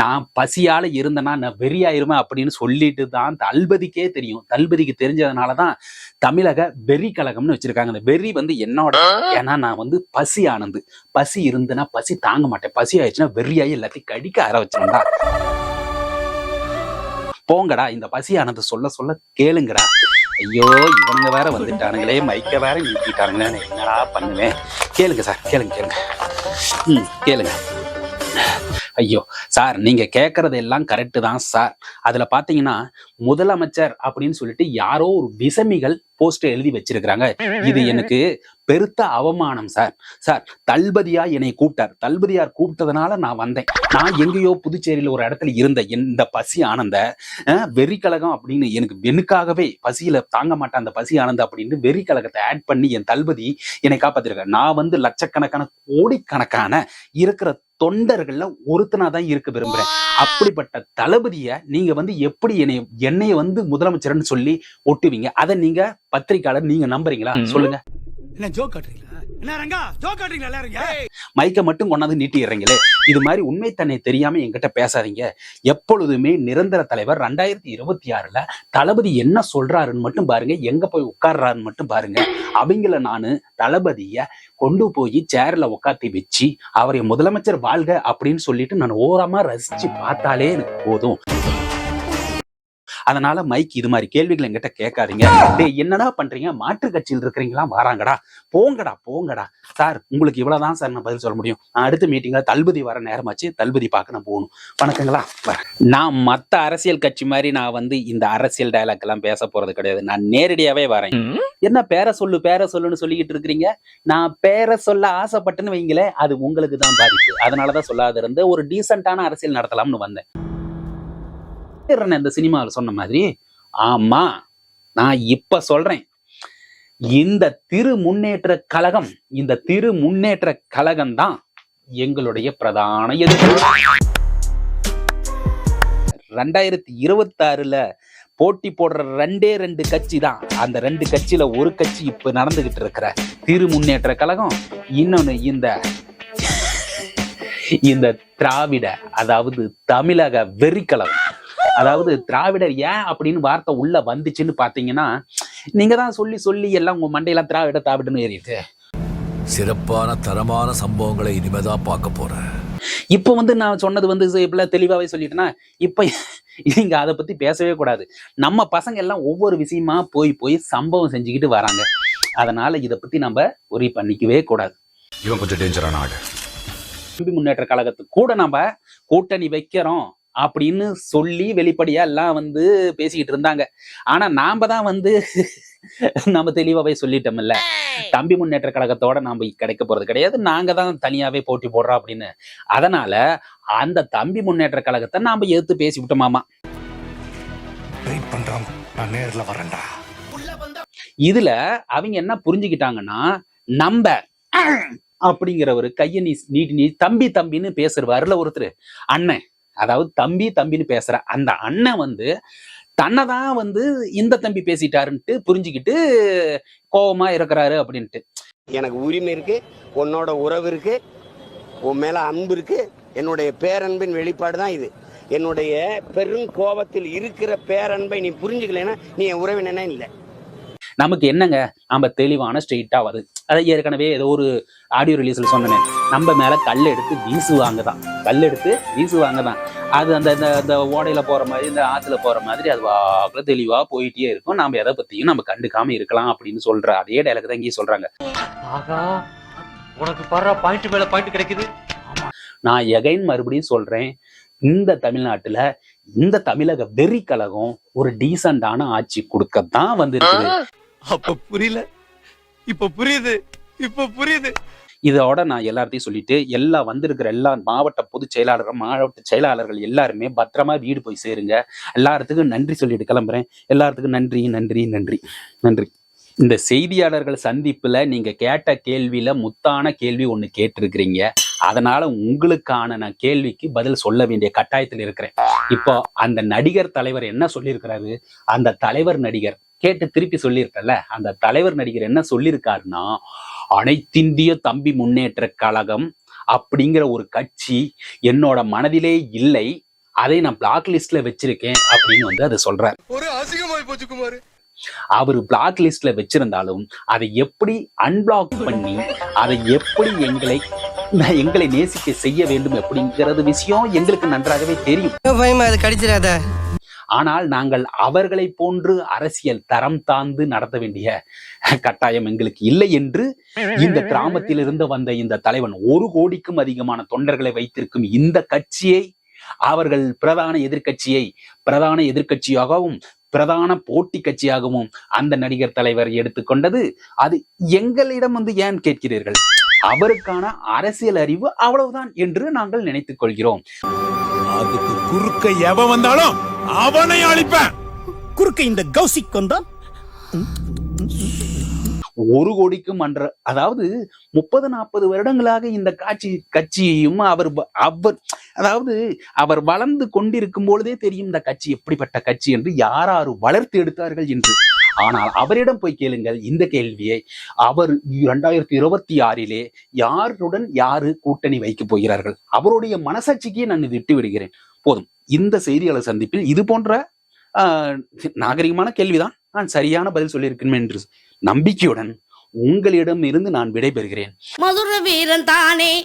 நான் பசியால இருந்தேன்னா நான் வெறியாயிருவேன் அப்படின்னு சொல்லிட்டு தான் தல்பதிக்கே தெரியும். தல்பதிக்கு தெரிஞ்சதுனால தான் தமிழக வெறி கழகம்னு வச்சிருக்காங்க. அந்த வெறி வந்து என்னோட ஏன்னா நான் வந்து பசி ஆனந்து பசி இருந்தேன்னா பசி தாங்க மாட்டேன். பசி ஆயிடுச்சுன்னா வெறியாகி எல்லாத்தையும் கடிக்க ஆரம்பிச்சிருந்தா போங்கடா இந்த பசி ஆனது சொல்ல சொல்ல கேளுங்கடா. ஐயோ இவனுங்க வேற வந்துட்டானுங்களே மைக்க வேற நீக்கிட்டானுங்களே என்னடா பண்ணுவேன்? கேளுங்க சார் கேளுங்க கேளுங்க. ம் கேளுங்க. ஐயோ சார் நீங்க கேட்கறது எல்லாம் கரெக்டு தான் சார். அதுல பாத்தீங்கன்னா முதலமைச்சர் அப்படின்னு சொல்லிட்டு யாரோ ஒரு விசமிகள் போஸ்ட் எழுதி வச்சிருக்கிறாங்க. இது எனக்கு பெருத்த அவமானம் சார். சார் தள்பதியா என்னை கூப்பிட்டார். தள்பதியார் கூப்பிட்டதுனால நான் வந்தேன். நான் எங்கேயோ புதுச்சேரியில ஒரு இடத்துல இருந்த இந்த பசி ஆனந்த வெறி கழகம் அப்படின்னு எனக்கு வெனுக்காகவே பசியில தாங்க மாட்டேன் அந்த பசி ஆனந்த அப்படின்னு வெறி கழகத்தை ஆட் பண்ணி என் தள்பதி என்னை காப்பாத்திருக்காரு. நான் வந்து லட்சக்கணக்கான கோடிக்கணக்கான இருக்கிற தொண்டர்கள்ல ஒருத்தனா தான் இருக்க விரும்புறேன். அப்படிப்பட்ட தளபதிய நீங்க வந்து எப்படி என்னைய என்னைய வந்து முதலமைச்சர்னு சொல்லி ஒட்டுவீங்க? அதை நீங்க பத்திரிக்கையாளர் நீங்க நம்புறீங்களா? சொல்லுங்க. என்ன ஜோக் காட்டுறீங்களா? மைக்க மட்டும் கொண்டாந்து நீட்டிடுறீங்களே இது மாதிரி உண்மை தன்னை தெரியாம என்கிட்ட பேசாதீங்க. எப்பொழுதுமே நிரந்தர தலைவர் ரெண்டாயிரத்தி இருபத்தி ஆறுல தளபதி என்ன சொல்றாருன்னு மட்டும் பாருங்க. எங்க போய் உட்கார்றாருன்னு மட்டும் பாருங்க. அவங்கள நானு தளபதிய கொண்டு போய் சேர்ல உட்காத்தி வச்சு அவரை முதலமைச்சர் வாழ்க அப்படின்னு சொல்லிட்டு நான் ஓரமா ரசிச்சு பார்த்தாலே எனக்கு போதும். அதனால மைக் இது மாதிரி கேள்விகள் என்கிட்ட கேட்காதீங்க. என்னடா பண்றீங்க? மாற்று கட்சியில் இருக்கிறீங்களா? வராங்கடா. போங்கடா போங்கடா. சார் உங்களுக்கு இவ்வளவுதான் சார் நான் பதில் சொல்ல முடியும். நான் அடுத்த மீட்டிங்ல தளபதி வர நேரமாச்சு தளபதி பார்க்க நான் போகணும். வணக்கங்களா. நான் மத்த அரசியல் கட்சி மாதிரி நான் வந்து இந்த அரசியல் டயலாக் எல்லாம் பேச போறது கிடையாது. நான் நேரடியாவே வரேன். என்ன பேர சொல்லு பேர சொல்லுன்னு சொல்லிக்கிட்டு இருக்கிறீங்க? நான் பேர சொல்ல ஆசைப்பட்டேன்னு வைங்களேன் அது உங்களுக்கு தான் பாதிப்பு. அதனாலதான் சொல்லாத இருந்து ஒரு டீசென்டான அரசியல் நடத்தலாம்னு வந்தேன். சொல்லிடுறேனே இந்த சினிமாவில் சொன்ன மாதிரி ஆமா நான் இப்ப சொல்றேன். இந்த திரு முன்னேற்ற கழகம் இந்த திரு முன்னேற்ற கழகம் தான் எங்களுடைய பிரதான எதிர்ப்பு. ரெண்டாயிரத்தி இருபத்தாறுல போட்டி போடுற ரெண்டே ரெண்டு கட்சி தான். அந்த ரெண்டு கட்சியில ஒரு கட்சி இப்ப நடந்துகிட்டு இருக்கிற திரு முன்னேற்ற கழகம். இன்னொன்னு இந்த இந்த திராவிட அதாவது தமிழக வெறிக்கழகம். அதாவது திராவிடர் ஏன் அப்படின்னு வார்த்தை உள்ள வந்துச்சுன்னு பாத்தீங்கன்னா நீங்க தான் சொல்லி சொல்லி எல்லாம் உங்க மண்டையெல்லாம் திராவிட திராவிடன்னு ஏறிட்டு சிறப்பான தரமான சம்பவங்களை இனிமேதான் பார்க்க போறேன். இப்போ வந்து நான் சொன்னது வந்து இப்பெல்லாம் தெளிவாவே சொல்லிட்டேன்னா இப்போ நீங்க அதை பத்தி பேசவே கூடாது. நம்ம பசங்க எல்லாம் ஒவ்வொரு விஷயமா போய் போய் சம்பவம் செஞ்சுக்கிட்டு வராங்க. அதனால இதை பத்தி நம்ம உரி பண்ணிக்கவே கூடாது. இவன் கொஞ்சம் டேஞ்சரான ஆடு முன்னேற்ற கழகத்துக்கு கூட நம்ம கூட்டணி வைக்கிறோம். அப்படின்னு சொல்லி வெளிப்படையா எல்லாம் வந்து பேசிக்கிட்டு இருந்தாங்க. ஆனா நாம தான் வந்து நம்ம தெளிவாவே சொல்லிட்டோம்ல. தம்பி முன்னேற்ற கழகத்தோட நாம கிடைக்க போறது கிடையாது. நாங்க தான் தனியாவே போட்டி போடுறோம் அப்படின்னு. அதனால அந்த தம்பி முன்னேற்ற கழகத்தை நாம எதிர்த்து பேசி விட்டோமாமா. வெயிட் பண்றோம். நான் நேர்ல வரேன்டா. இதுல அவங்க என்ன புரிஞ்சுக்கிட்டாங்கன்னா நம்ம அப்படிங்கிற ஒரு கையை நீ நீட்டி நீ தம்பி தம்பின்னு பேசுறவாருல ஒருத்தர். அண்ணன். அதாவது தம்பி தம்பின்னு பேசுற அந்த அண்ணன் வந்து தன்னை தான் வந்து இந்த தம்பி பேசிட்டாருன்ட்டு புரிஞ்சுக்கிட்டு கோவமா இருக்கிறாரு அப்படின்ட்டு. எனக்கு உரிமை இருக்கு உன்னோட உறவு இருக்கு உன் மேல அன்பு இருக்கு என்னுடைய பேரன்பின் வெளிப்பாடு தான் இது. என்னுடைய பெரும் கோபத்தில் இருக்கிற பேரன்பை நீ புரிஞ்சுக்கலைன்னா நீ என் உறவினனே இல்லை. நமக்கு என்னங்க? நம்ம தெளிவான ஸ்ட்ரெயிட்டா வருது. அதை ஏற்கனவே ஏதோ ஒரு ஆடியோ ரிலீஸ்ல சொன்னேன். நம்ம மேல கல் எடுத்து வீசுவாங்க தான். கல் எடுத்து வீசுவாங்க தான் அது அந்த இந்த இந்த ஓடையில போற மாதிரி இந்த ஆத்துல போற மாதிரி அது வாக்குல தெளிவா போயிட்டே இருக்கும். நாம எதை பத்தியும் நம்ம கண்டுக்காம இருக்கலாம் அப்படின்னு சொல்ற அதே டைலாக் தான் இங்கேயும் சொல்றாங்க. ஆகா உனக்கு பாரு பாயிண்ட் மேல பாயிண்ட் கிடைக்குது. நான் எகைன் மறுபடியும் சொல்றேன். இந்த தமிழ்நாட்டுல இந்த தமிழக வெறி கழகம் ஒரு டீசெண்டான ஆட்சி கொடுக்கத்தான் வந்திருக்குது. அப்ப புரியல. இப்ப புரியுது இப்ப புரியுது. இதோட நான் எல்லார்த்தையும் சொல்லிட்டு எல்லா வந்திருக்கிற எல்லா மாவட்ட பொதுச் செயலாளர்கள் மாவட்ட செயலாளர்கள் எல்லாருமே பத்திரமா வீடு போய் சேருங்க. எல்லாத்துக்கும் நன்றி சொல்லிட்டு கிளம்புறேன். எல்லாத்துக்கும் நன்றி நன்றி நன்றி நன்றி. இந்த செய்தியாளர்கள் சந்திப்புல நீங்க கேட்ட கேள்வியில முத்தான கேள்வி ஒண்ணு கேட்டிருக்கிறீங்க. அதனால உங்களுக்கான நான் கேள்விக்கு பதில் சொல்ல வேண்டிய கட்டாயத்தில் இருக்கிறேன். இப்போ அந்த நடிகர் தலைவர் என்ன சொல்லியிருக்கிறாரு? அந்த தலைவர் நடிகர் கேட்டு திருப்பி சொல்லியிருக்கல அந்த தலைவர் நடிகர் என்ன சொல்லியிருக்காருன்னா அனைத்திந்திய தம்பி முன்னேற்ற கழகம் அப்படிங்கிற ஒரு கட்சி என்னோட மனதிலே இல்லை அதை நான் பிளாக் லிஸ்ட்ல வச்சிருக்கேன் அப்படின்னு வந்து அதை சொல்றார். ஒரு அசிங்கமாய் போச்சு குமார். அவர் பிளாக் லிஸ்ட்ல வச்சிருந்தாலும் அதை எப்படி அன்பிளாக் பண்ணி அதை எப்படி எங்களை எங்களை நேசிக்க செய்ய வேண்டும் அப்படிங்கிறது விஷயம் எங்களுக்கு நன்றாகவே தெரியும். பயமா அது கடிச்சிடாத? ஆனால் நாங்கள் அவர்களை போன்று அரசியல் தரம் தாழ்ந்து நடத்த வேண்டிய கட்டாயம் எங்களுக்கு இல்லை என்று இந்த கிராமத்தில் இருந்து வந்த இந்த தலைவன் ஒரு கோடிக்கும் அதிகமான தொண்டர்களை வைத்திருக்கும் இந்த கட்சியை அவர்கள் பிரதான எதிர்கட்சியை பிரதான எதிர்கட்சியாகவும் பிரதான போட்டி கட்சியாகவும் அந்த நடிகர் தலைவர் எடுத்துக்கொண்டது. அது எங்களிடம் வந்து ஏன் கேட்கிறீர்கள்? அவருக்கான அரசியல் அறிவு அவ்வளவுதான் என்று நாங்கள் நினைத்துக் கொள்கிறோம். அதுக்கு குறுக்க எவ வந்தாலும் அவனை அழிப்பேன். குறுக்க இந்த கௌசிக் வந்தா ஒரு கோடிக்கும் அன்ற அதாவது முப்பது நாற்பது வருடங்களாக இந்த காட்சி கட்சியையும் அவர் அவர் அதாவது அவர் வளர்ந்து கொண்டிருக்கும் பொழுதே தெரியும் இந்த கட்சி எப்படிப்பட்ட கட்சி என்று யாராரு வளர்த்து எடுத்தார்கள் என்று. ஆனால் அவரிடம் போய் கேளுங்கள் இந்த கேள்வியை. அவர் இரண்டாயிரத்தி இருபத்தி ஆறிலே யாருடன் யாரு கூட்டணி வைக்கப் போகிறார்கள்? அவருடைய மனசாட்சிக்கே நான் விட்டு விடுகிறேன் போதும். இந்த செய்தியாளர் சந்திப்பில் இது போன்ற ஆஹ், நாகரிகமான கேள்விதான் நான் சரியான பதில் சொல்லியிருக்கேன் என்று நம்பிக்கையுடன் உங்களிடம் இருந்து நான் விடைபெறுகிறேன். மதுர வீரன் தானே.